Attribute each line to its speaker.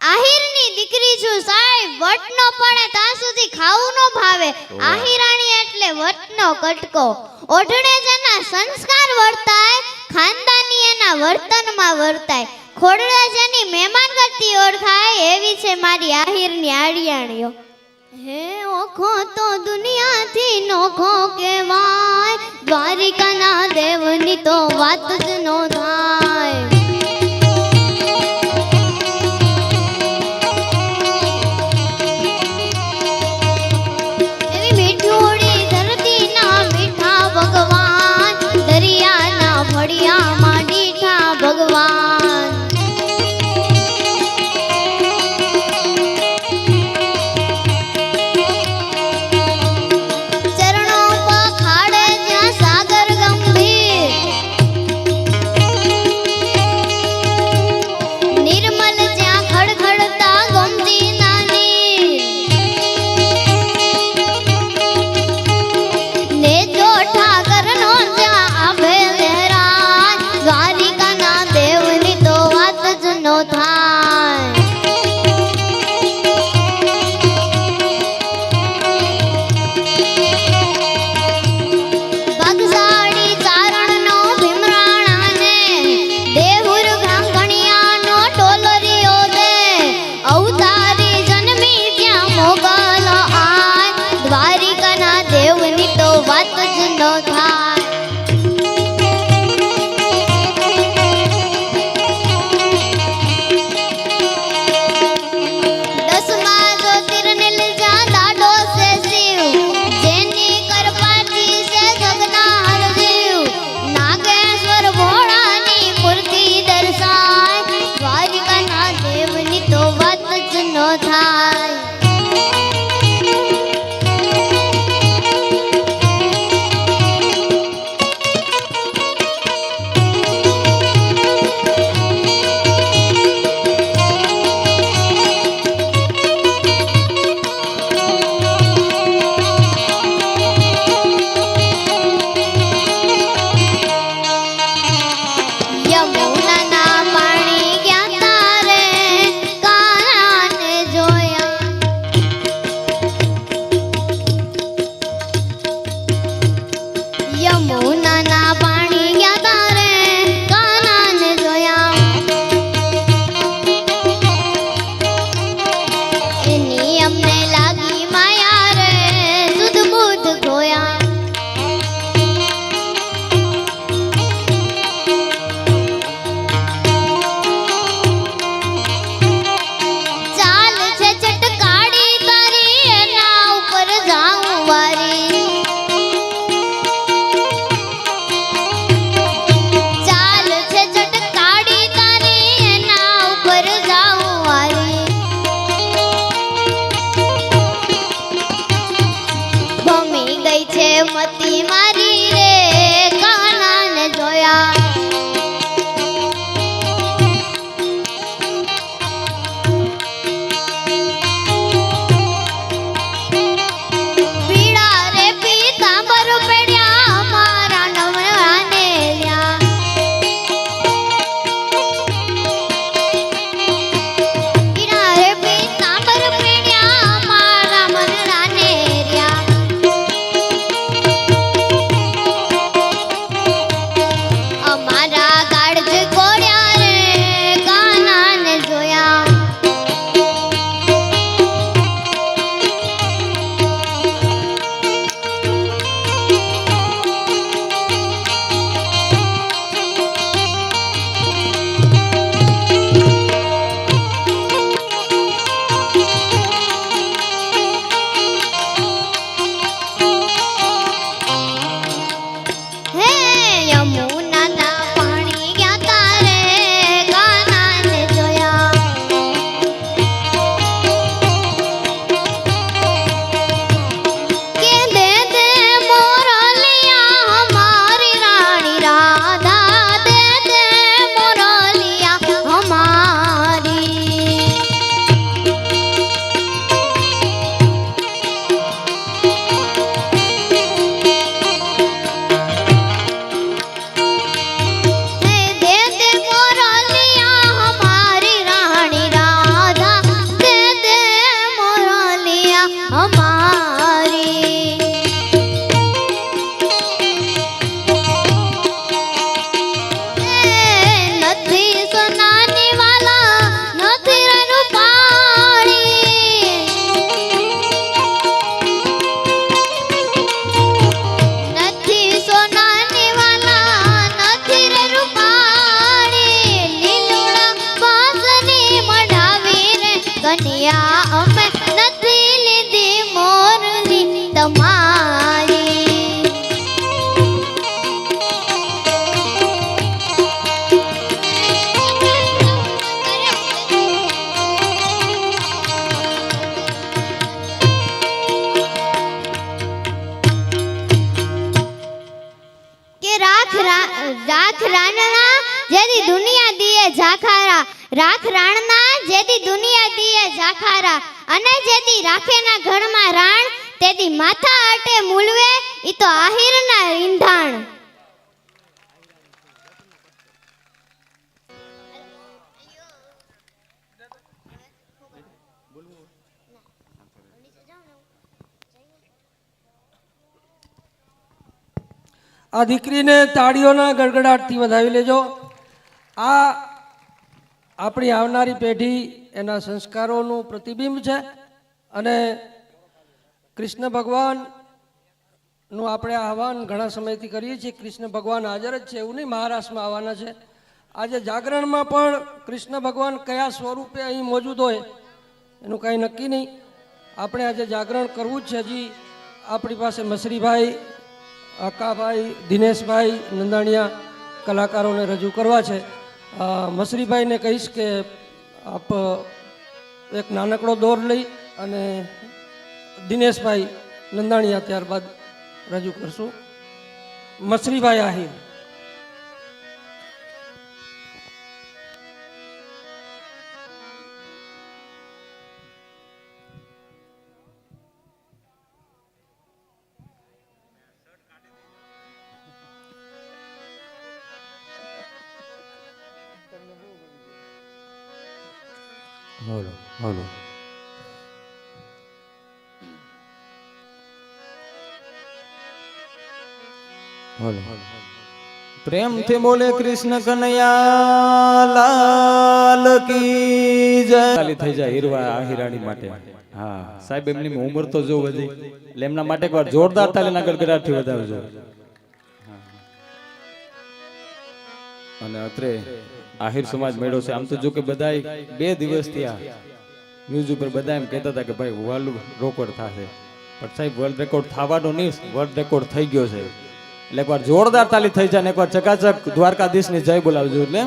Speaker 1: આહિરની દીકરી છું સાહેબ વટનો પણ ત્યાં સુધી ખાવું નો ભાવે. આહિરાણી એટલે વટનો કટકો. ઓઢણે જેના સંસ્કાર વર્તાય ખાનદાની એના વર્તનમાં વર્તાય. ખોડલે જેની મહેમાન ગતિ ઓળખાય એવી છે મારી આહિરની આડિયાણીઓ. હે ઓખો તો દુનિયાથી નોખો કહેવાય દ્વારિકાના દેવની તો વાત જ નો થાય. ગઈ છે મતી મારી રાખ રાણના જેદી દુનિયા દીએ જાખારા રાખ રાણના જેદી દુનિયા દીએ જાખારા અને જેદી રાખેના ઘરમાં રાણ, તેદી માથા અટે મૂલવે, ઈ તો આહિરના ઈંધાણ.
Speaker 2: આ દીકરીને તાળીઓના ગડગડાટથી વધાવી લેજો. આ આપણી આવનારી પેઢી એના સંસ્કારોનું પ્રતિબિંબ છે અને કૃષ્ણ ભગવાનનું આપણે આહવાન ઘણા સમયથી કરીએ છીએ. કૃષ્ણ ભગવાન હાજર જ છે એવું નહીં, મહારાષ્ટ્રમાં આવવાના છે. આજે જાગરણમાં પણ કૃષ્ણ ભગવાન કયા સ્વરૂપે અહીં મોજૂદ હોય એનું કાંઈ નક્કી નહીં. આપણે આજે જાગરણ કરવું જ છે. હજી આપણી પાસે મસરીભાઈ અકાભાઈ દિનેશભાઈ, નંદાણીયા કલાકારોને રજૂ કરવા છે. મસરીભાઈને કહીશ કે આપ એક નાનકડો દોર લઈ અને દિનેશભાઈ, નંદાણીયા ત્યારબાદ રજૂ કરશું. Masribhai Ahir.
Speaker 3: Hello hello hello પ્રેમથી બોલે કૃષ્ણ કનૈયા લાલ કી જય. ખાલી થઈ જાય હીરવા હિરાણી માટે. હા સાહેબ એમની ઉંમર તો જો વધી એટલે એમના માટે એકવાર જોરદાર તાલીના ગડગડાટથી વધાવજો અને અત્રે આહિર સમાજ મેળો છે. આમ તો જો કે બધાય બે દિવસથી આ ન્યૂઝ ઉપર બધા એમ કહેતા હતા કે ભાઈ વર્લ્ડ રેકોર્ડ થશે. પણ સાહેબ વર્લ્ડ રેકોર્ડ થવાનો નહીં વર્લ્ડ રેકોર્ડ થઈ ગયો છે. એટલે એકવાર જોરદાર તાલી થઈ જાય ને એકવાર ચકાચક દ્વારકાધીશની જય બોલાવજો એટલે